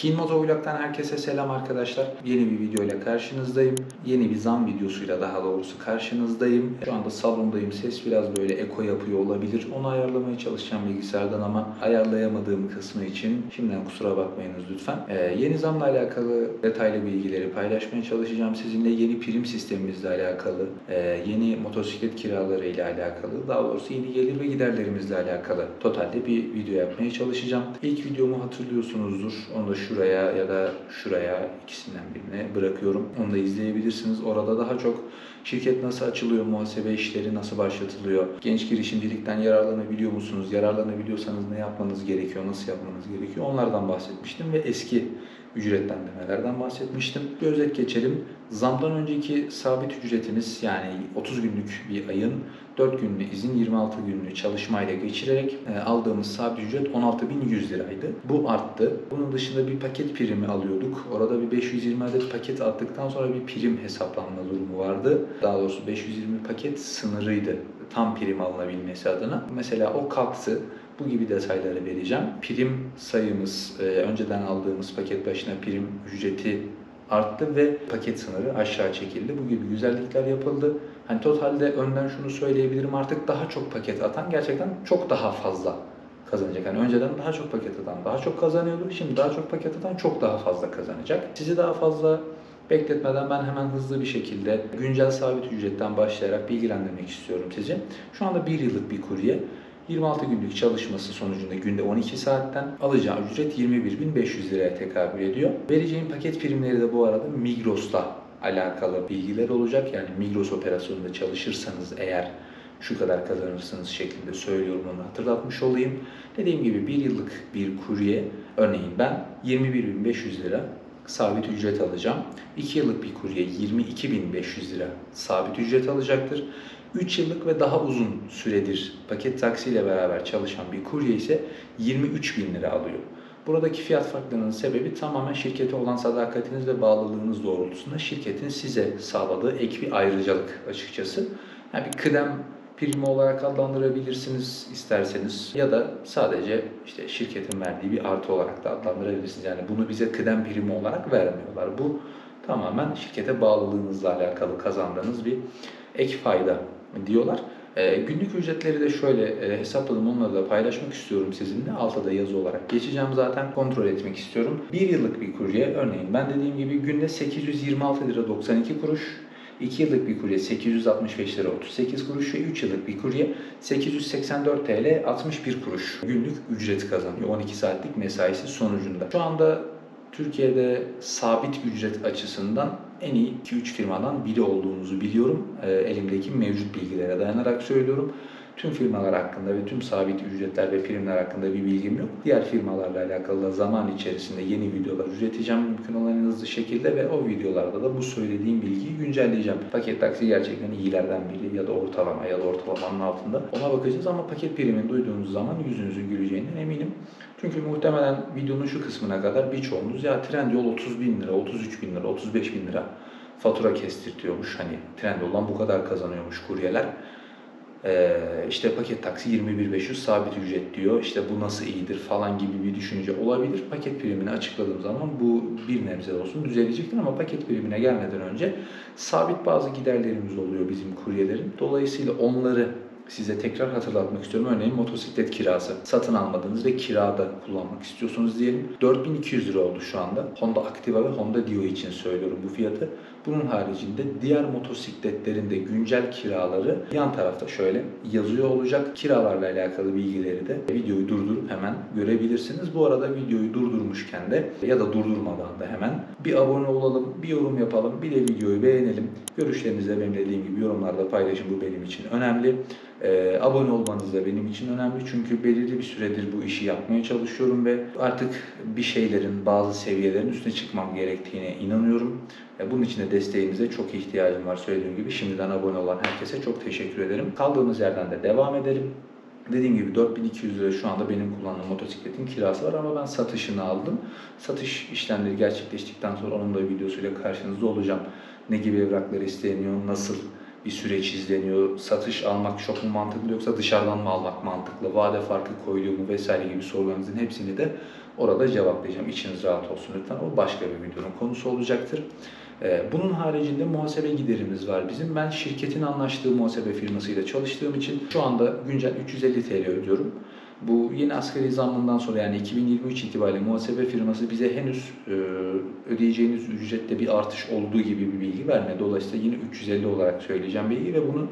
Keen Motovlog'dan herkese selam arkadaşlar. Yeni bir video ile karşınızdayım. Yeni bir zam videosuyla daha doğrusu karşınızdayım. Şu anda salondayım. Ses biraz böyle eko yapıyor olabilir. Onu ayarlamaya çalışacağım bilgisayardan ama ayarlayamadığım kısmı için şimdiden kusura bakmayınız lütfen. Ee, yeni zamla alakalı detaylı bilgileri paylaşmaya çalışacağım sizinle. Yeni prim sistemimizle alakalı, e, yeni motosiklet kiraları ile alakalı, daha doğrusu yeni gelir ve giderlerimizle alakalı totalde bir video yapmaya çalışacağım. İlk videomu hatırlıyorsunuzdur. Onu da şuraya ya da şuraya ikisinden birine bırakıyorum. Onu da izleyebilirsiniz. Orada daha çok şirket nasıl açılıyor, muhasebe işleri nasıl başlatılıyor, genç girişimcilikten yararlanabiliyor musunuz, yararlanabiliyorsanız ne yapmanız gerekiyor, nasıl yapmanız gerekiyor onlardan bahsetmiştim ve eski ücretlendirmelerden bahsetmiştim. Bir özet geçelim. Zamdan önceki sabit ücretiniz yani 30 günlük bir ayın 4 günlü izin 26 günlü çalışmayla geçirerek e, aldığımız sabit ücret 16.100 liraydı. Bu arttı. Bunun dışında bir paket primi alıyorduk. Orada bir 520 adet paket attıktan sonra bir prim hesaplanma durumu vardı. Daha doğrusu 520 paket sınırıydı tam prim alınabilmesi adına. Mesela o kalktı. Bu gibi detayları vereceğim. Prim sayımız, e, önceden aldığımız paket başına prim ücreti arttı ve paket sınırı aşağı çekildi. Bu gibi güzellikler yapıldı. Hani totalde önden şunu söyleyebilirim artık daha çok paket atan gerçekten çok daha fazla kazanacak. Yani önceden daha çok paket atan daha çok kazanıyordu. Şimdi daha çok paket atan çok daha fazla kazanacak. Sizi daha fazla bekletmeden ben hemen hızlı bir şekilde güncel sabit ücretten başlayarak bilgilendirmek istiyorum sizi. Şu anda bir yıllık bir kurye 26 günlük çalışması sonucunda günde 12 saatten alacağı ücret 21.500 liraya tekabül ediyor. Vereceğim paket primleri de bu arada Migros'la alakalı bilgiler olacak. Yani Migros operasyonunda çalışırsanız eğer şu kadar kazanırsınız şeklinde söylüyorum onu hatırlatmış olayım. Dediğim gibi bir yıllık bir kurye örneğin ben 21.500 lira sabit ücret alacağım. 2 yıllık bir kurye 22.500 lira sabit ücret alacaktır. 3 yıllık ve daha uzun süredir paket taksiyle beraber çalışan bir kurye ise 23 bin lira alıyor. Buradaki fiyat farklarının sebebi tamamen şirkete olan sadakatiniz ve bağlılığınız doğrultusunda şirketin size sağladığı ek bir ayrıcalık açıkçası. Yani bir kıdem primi olarak adlandırabilirsiniz isterseniz ya da sadece işte şirketin verdiği bir artı olarak da adlandırabilirsiniz. Yani bunu bize kıdem primi olarak vermiyorlar. Bu tamamen şirkete bağlılığınızla alakalı kazandığınız bir ek fayda diyorlar. E, günlük ücretleri de şöyle e, hesapladım onları da paylaşmak istiyorum sizinle. Altta da yazı olarak geçeceğim zaten kontrol etmek istiyorum. Bir yıllık bir kurye örneğin ben dediğim gibi günde 826 lira 92 kuruş 2 yıllık bir kurye 865 lira 38 kuruş ve 3 yıllık bir kurye 884 TL 61 kuruş günlük ücret kazanıyor 12 saatlik mesaisi sonucunda. Şu anda Türkiye'de sabit ücret açısından en iyi 2-3 firmadan biri olduğunuzu biliyorum. E, elimdeki mevcut bilgilere dayanarak söylüyorum. Tüm firmalar hakkında ve tüm sabit ücretler ve primler hakkında bir bilgim yok. Diğer firmalarla alakalı da zaman içerisinde yeni videolar üreteceğim mümkün olan en hızlı şekilde ve o videolarda da bu söylediğim bilgiyi güncelleyeceğim. Paket taksi gerçekten iyilerden biri ya da ortalama ya da ortalamanın altında. Ona bakacağız ama paket primini duyduğunuz zaman yüzünüzün güleceğinden eminim. Çünkü muhtemelen videonun şu kısmına kadar birçoğunuz ya Trendyol 30 bin lira, 33 bin lira, 35 bin lira fatura kestirtiyormuş. Hani Trendyol'dan bu kadar kazanıyormuş kuryeler. Ee, işte paket taksi 21.500 sabit ücret diyor. İşte bu nasıl iyidir falan gibi bir düşünce olabilir. Paket primini açıkladığım zaman bu bir nebze olsun düzelecektir ama paket primine gelmeden önce sabit bazı giderlerimiz oluyor bizim kuryelerin. Dolayısıyla onları size tekrar hatırlatmak istiyorum. Örneğin motosiklet kirası. Satın almadınız ve kirada kullanmak istiyorsunuz diyelim. 4200 lira oldu şu anda. Honda Activa ve Honda Dio için söylüyorum bu fiyatı. Bunun haricinde diğer motosikletlerin de güncel kiraları yan tarafta şöyle yazıyor olacak. Kiralarla alakalı bilgileri de videoyu durdurup hemen görebilirsiniz. Bu arada videoyu durdurmuşken de ya da durdurmadan da hemen bir abone olalım, bir yorum yapalım, bir de videoyu beğenelim. Görüşlerinizi benim dediğim gibi yorumlarda paylaşın. Bu benim için önemli. Ee, abone olmanız da benim için önemli çünkü belirli bir süredir bu işi yapmaya çalışıyorum ve artık bir şeylerin, bazı seviyelerin üstüne çıkmam gerektiğine inanıyorum. Bunun için de desteğinize çok ihtiyacım var söylediğim gibi. Şimdiden abone olan herkese çok teşekkür ederim. Kaldığımız yerden de devam edelim. Dediğim gibi 4200 lira şu anda benim kullandığım motosikletin kirası var ama ben satışını aldım. Satış işlemleri gerçekleştikten sonra onun da videosuyla karşınızda olacağım. Ne gibi evraklar isteniyor, nasıl bir süreç izleniyor. Satış almak çok mu mantıklı yoksa dışarıdan mı almak mantıklı? Vade farkı koyuluyor mu vesaire gibi sorularınızın hepsini de orada cevaplayacağım. İçiniz rahat olsun lütfen. O başka bir videonun konusu olacaktır. Ee, Bunun haricinde muhasebe giderimiz var bizim. Ben şirketin anlaştığı muhasebe firmasıyla çalıştığım için şu anda güncel 350 TL ödüyorum. Bu yeni asgari zammından sonra yani 2023 itibariyle muhasebe firması bize henüz e, ödeyeceğiniz ücrette bir artış olduğu gibi bir bilgi vermedi. Dolayısıyla yine 350 olarak söyleyeceğim bilgi ve bunun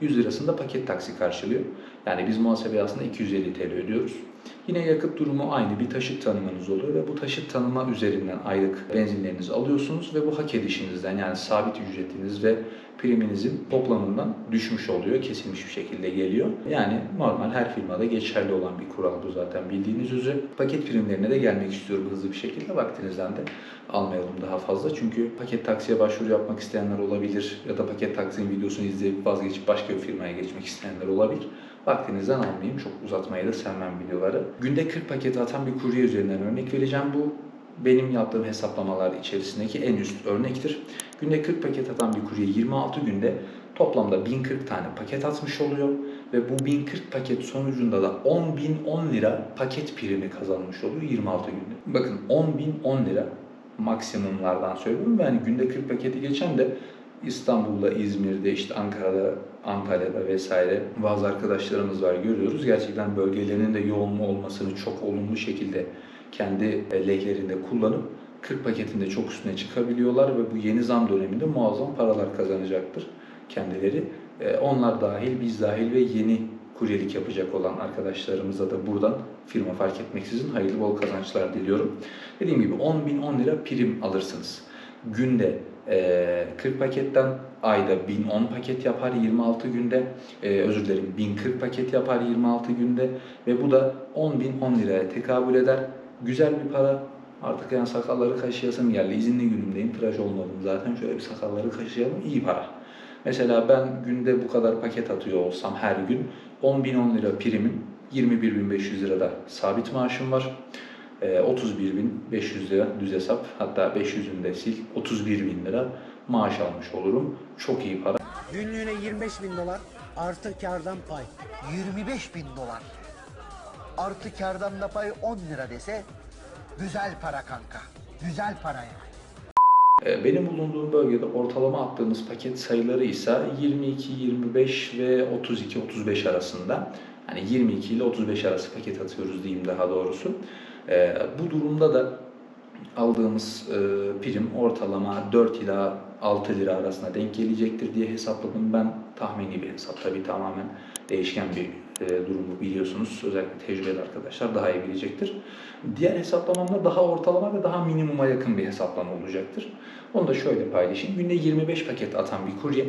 100 lirasında paket taksi karşılıyor. Yani biz muhasebeye aslında 250 TL ödüyoruz. Yine yakıt durumu aynı bir taşıt tanımanız oluyor ve bu taşıt tanıma üzerinden aylık benzinlerinizi alıyorsunuz ve bu hak edişinizden yani sabit ücretiniz ve priminizin toplamından düşmüş oluyor, kesilmiş bir şekilde geliyor. Yani normal her firmada geçerli olan bir kural bu zaten bildiğiniz üzere. Paket primlerine de gelmek istiyorum hızlı bir şekilde. Vaktinizden de almayalım daha fazla. Çünkü paket taksiye başvuru yapmak isteyenler olabilir ya da paket taksinin videosunu izleyip vazgeçip başka bir firmaya geçmek isteyenler olabilir. Vaktinizden almayayım. Çok uzatmayı da sevmem videoları. Günde 40 paket atan bir kurye üzerinden örnek vereceğim. Bu benim yaptığım hesaplamalar içerisindeki en üst örnektir. Günde 40 paket atan bir kurye 26 günde toplamda 1040 tane paket atmış oluyor ve bu 1040 paket sonucunda da 10.010 lira paket primi kazanmış oluyor 26 günde. Bakın 10.010 lira maksimumlardan söylüyorum. Yani günde 40 paketi geçen de İstanbul'da, İzmir'de, işte Ankara'da, Antalya'da vesaire bazı arkadaşlarımız var görüyoruz. Gerçekten bölgelerinin de yoğun olmasını çok olumlu şekilde kendi lehlerinde kullanıp 40 paketinde çok üstüne çıkabiliyorlar ve bu yeni zam döneminde muazzam paralar kazanacaktır kendileri. Ee, Onlar dahil, biz dahil ve yeni kuryelik yapacak olan arkadaşlarımıza da buradan firma fark etmeksizin hayırlı bol kazançlar diliyorum. Dediğim gibi 10 bin 10 lira prim alırsınız. Günde e, 40 paketten ayda 1010 paket yapar 26 günde. E, özür dilerim 1040 paket yapar 26 günde ve bu da 10 bin 10 liraya tekabül eder. Güzel bir para. Artık yani sakalları kaşıyasım geldi. İzinli günümdeyim. Tıraş olmadım zaten. Şöyle bir sakalları kaşıyalım. iyi para. Mesela ben günde bu kadar paket atıyor olsam her gün 10 bin 10 lira primim 21.500 lirada sabit maaşım var. Ee, 31.500 lira düz hesap hatta 500'ünü de sil 31.000 lira maaş almış olurum. Çok iyi para. Günlüğüne 25 bin dolar artı kardan pay. 25 bin dolar. Artı kardan da pay 10 lira dese güzel para kanka. Güzel para yani. Ee, Benim bulunduğum bölgede ortalama attığımız paket sayıları ise 22, 25 ve 32, 35 arasında. Yani 22 ile 35 arası paket atıyoruz diyeyim daha doğrusu. Ee, Bu durumda da aldığımız e, prim ortalama 4 ila 6 lira arasında denk gelecektir diye hesapladım. Ben tahmini bir hesap tabii tamamen değişken bir e, durumu biliyorsunuz. Özellikle tecrübeli arkadaşlar daha iyi bilecektir. Diğer hesaplamamda daha ortalama ve daha minimuma yakın bir hesaplama olacaktır. Onu da şöyle paylaşayım. Günde 25 paket atan bir kurye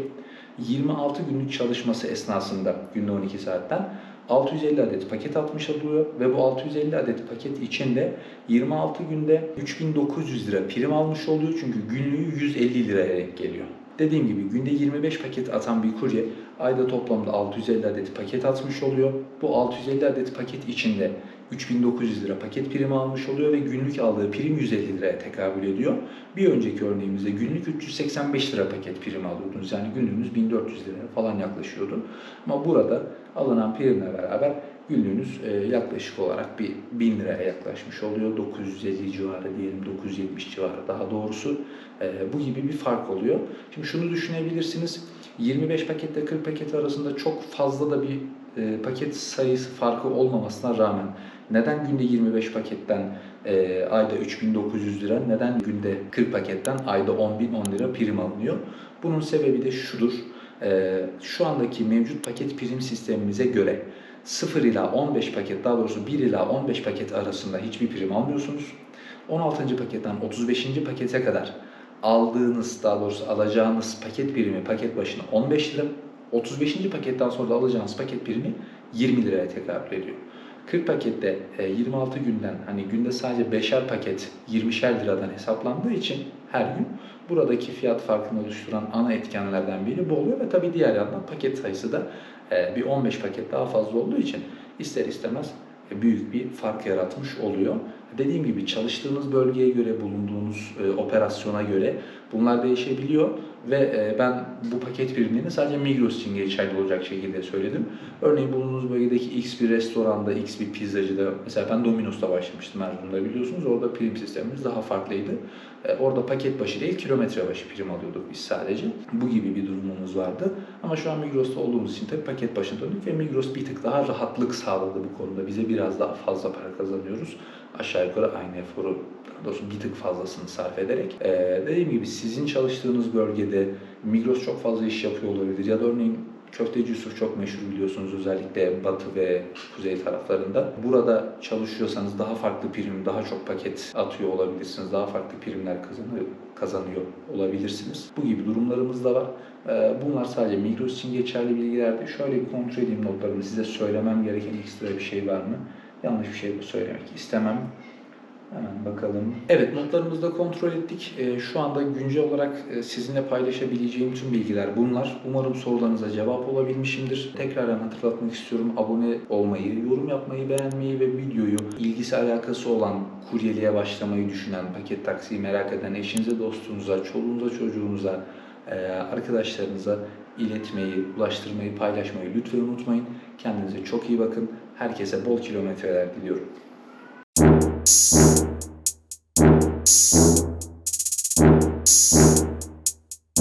26 günlük çalışması esnasında günde 12 saatten 650 adet paket atmış oluyor ve bu 650 adet paket içinde 26 günde 3900 lira prim almış oluyor çünkü günlüğü 150 liraya denk geliyor. Dediğim gibi günde 25 paket atan bir kurye ayda toplamda 650 adet paket atmış oluyor. Bu 650 adet paket içinde 3900 lira paket primi almış oluyor ve günlük aldığı prim 150 liraya tekabül ediyor. Bir önceki örneğimizde günlük 385 lira paket prim alıyordunuz. Yani günlüğünüz 1400 liraya falan yaklaşıyordu. Ama burada alınan primle beraber günlüğünüz e, yaklaşık olarak bir 1000 liraya yaklaşmış oluyor. 950 civarı diyelim 970 civarı daha doğrusu e, bu gibi bir fark oluyor. Şimdi şunu düşünebilirsiniz. 25 paketle 40 paket arasında çok fazla da bir e, paket sayısı farkı olmamasına rağmen neden günde 25 paketten e, ayda 3900 lira, neden günde 40 paketten ayda 10.010 lira prim alınıyor? Bunun sebebi de şudur. E, şu andaki mevcut paket prim sistemimize göre 0 ila 15 paket, daha doğrusu 1 ila 15 paket arasında hiçbir prim almıyorsunuz. 16. paketten 35. pakete kadar aldığınız, daha doğrusu alacağınız paket primi paket başına 15 lira. 35. paketten sonra da alacağınız paket primi 20 liraya tekabül ediyor. 40 pakette e, 26 günden hani günde sadece 5'er paket 20'şer liradan hesaplandığı için her gün buradaki fiyat farkını oluşturan ana etkenlerden biri bu oluyor ve tabii diğer yandan paket sayısı da e, bir 15 paket daha fazla olduğu için ister istemez e, büyük bir fark yaratmış oluyor. Dediğim gibi çalıştığınız bölgeye göre, bulunduğunuz e, operasyona göre bunlar değişebiliyor ve e, ben bu paket birimlerini sadece Migros için geçerli olacak şekilde söyledim. Örneğin bulunduğunuz bölgedeki X bir restoranda, X bir pizzacıda, mesela ben Domino's'ta başlamıştım Erzurum'da biliyorsunuz. Orada prim sistemimiz daha farklıydı. E, Orada paket başı değil, kilometre başı prim alıyorduk biz sadece. Bu gibi bir durumumuz vardı. Ama şu an Migros'ta olduğumuz için tabii paket başına döndük ve Migros bir tık daha rahatlık sağladı bu konuda. Bize biraz daha fazla para kazanıyoruz. Aşağı yukarı aynı eforu, daha doğrusu bir tık fazlasını sarf ederek. E, dediğim gibi sizin çalıştığınız bölgede Migros çok fazla iş yapıyor olabilir. Ya da örneğin Köfteci Yusuf çok meşhur biliyorsunuz özellikle batı ve kuzey taraflarında. Burada çalışıyorsanız daha farklı prim, daha çok paket atıyor olabilirsiniz. Daha farklı primler kazanıyor, kazanıyor olabilirsiniz. Bu gibi durumlarımız da var. Ee, Bunlar sadece Migros için geçerli bilgilerdi. Şöyle bir kontrol edeyim notlarımı. Size söylemem gereken ekstra bir şey var mı? Yanlış bir şey söylemek istemem. Hemen bakalım. Evet notlarımızı da kontrol ettik. Ee, şu anda güncel olarak e, sizinle paylaşabileceğim tüm bilgiler bunlar. Umarım sorularınıza cevap olabilmişimdir. Tekrardan hatırlatmak istiyorum. Abone olmayı, yorum yapmayı, beğenmeyi ve videoyu ilgisi alakası olan kuryeliğe başlamayı düşünen, paket taksiyi merak eden eşinize, dostunuza, çoluğunuza, çocuğunuza, e, arkadaşlarınıza iletmeyi, ulaştırmayı, paylaşmayı lütfen unutmayın. Kendinize çok iyi bakın. Herkese bol kilometreler diliyorum.